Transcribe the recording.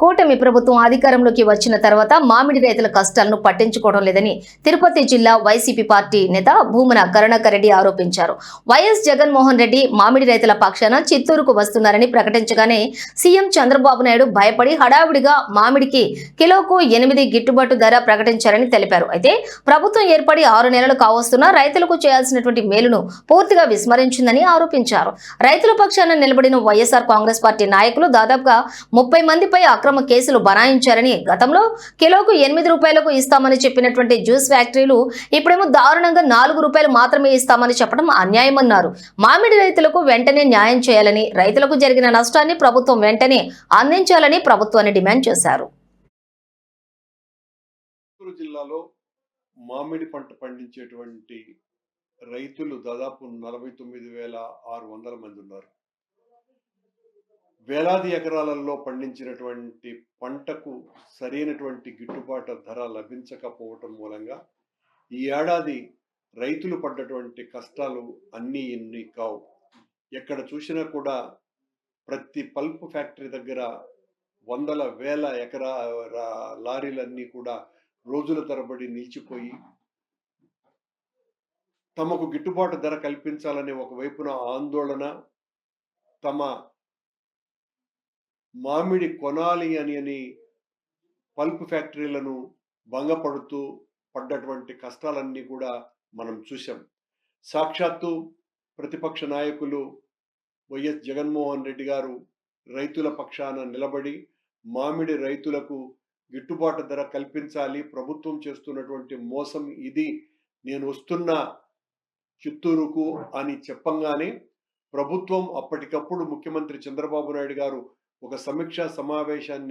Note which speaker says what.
Speaker 1: కూటమి ప్రభుత్వం అధికారంలోకి వచ్చిన తర్వాత మామిడి రైతుల కష్టాలను పట్టించుకోవడం లేదని తిరుపతి జిల్లా వైసీపీ పార్టీ నేత భూమన కరుణాకర్ రెడ్డి ఆరోపించారు. వైఎస్ జగన్మోహన్ రెడ్డి మామిడి రైతుల పక్షాన చిత్తూరుకు వస్తున్నారని ప్రకటించగానే సీఎం చంద్రబాబు నాయుడు భయపడి హడావిడిగా మామిడికి కిలోకు ఎనిమిది గిట్టుబాటు ధర ప్రకటించారని తెలిపారు. అయితే ప్రభుత్వం ఏర్పడి ఆరు నెలలు కావస్తున్నా రైతులకు చేయాల్సినటువంటి మేలును పూర్తిగా విస్మరించిందని ఆరోపించారు. రైతుల పక్షాన నిలబడిన వైఎస్ఆర్ కాంగ్రెస్ పార్టీ నాయకులు దాదాపుగా ముప్పై మందిపై అక్రమ కేసులు బనాయించారని గతంలో కిలోకు ఎనిమిది రూపాయలకు ఇస్తామని చెప్పినటువంటి జ్యూస్ ఫ్యాక్టరీలు ఇప్పుడేమో దారుణంగా నాలుగు రూపాయలు మాత్రమే ఇస్తామని చెప్పడం అన్యాయమన్నారు. మామిడి రైతులకు వెంటనే న్యాయం చేయాలని రైతులకు జరిగిన నష్టాన్ని ప్రభుత్వం వెంటనే అందించాలని ప్రభుత్వాన్ని డిమాండ్ చేశారు.
Speaker 2: జిల్లాలో మామిడి పంట పండించేటువంటి రైతులు దాదాపు నలభై తొమ్మిది వేల ఆరు వందల మంది ఉన్నారు. వేలాది ఎకరాలలో పండించినటువంటి పంటకు సరైనటువంటి గిట్టుబాటు ధర లభించకపోవటం మూలంగా ఈ ఏడాది రైతులు పడ్డటువంటి కష్టాలు అన్నీ ఇన్ని కావు. ఎక్కడ చూసినా కూడా ప్రతి పల్ప్ ఫ్యాక్టరీ దగ్గర వందల వేల ఎకరా లారీలన్నీ కూడా రోజుల తరబడి నిలిచిపోయి తమకు గిట్టుబాటు ధర కల్పించాలనే ఒక వైపున ఆందోళన తమ మామిడి కొనాలి అని అని పల్ప్ ఫ్యాక్టరీలను భంగపడుతూ పడ్డటువంటి కష్టాలన్నీ కూడా మనం చూసాం సాక్షాత్తు ప్రతిపక్ష నాయకులు వైఎస్ జగన్మోహన్ రెడ్డి గారు రైతుల పక్షాన నిలబడి మామిడి రైతులకు గిట్టుబాటు ధర కల్పించాలి ప్రభుత్వం చేస్తున్నటువంటి మోసం ఇది నేను వస్తున్న చిత్తూరుకు అని చెప్పంగానే ప్రభుత్వం అప్పటికప్పుడు ముఖ్యమంత్రి చంద్రబాబు నాయుడు గారు ఒక సమీక్షా సమావేశాన్ని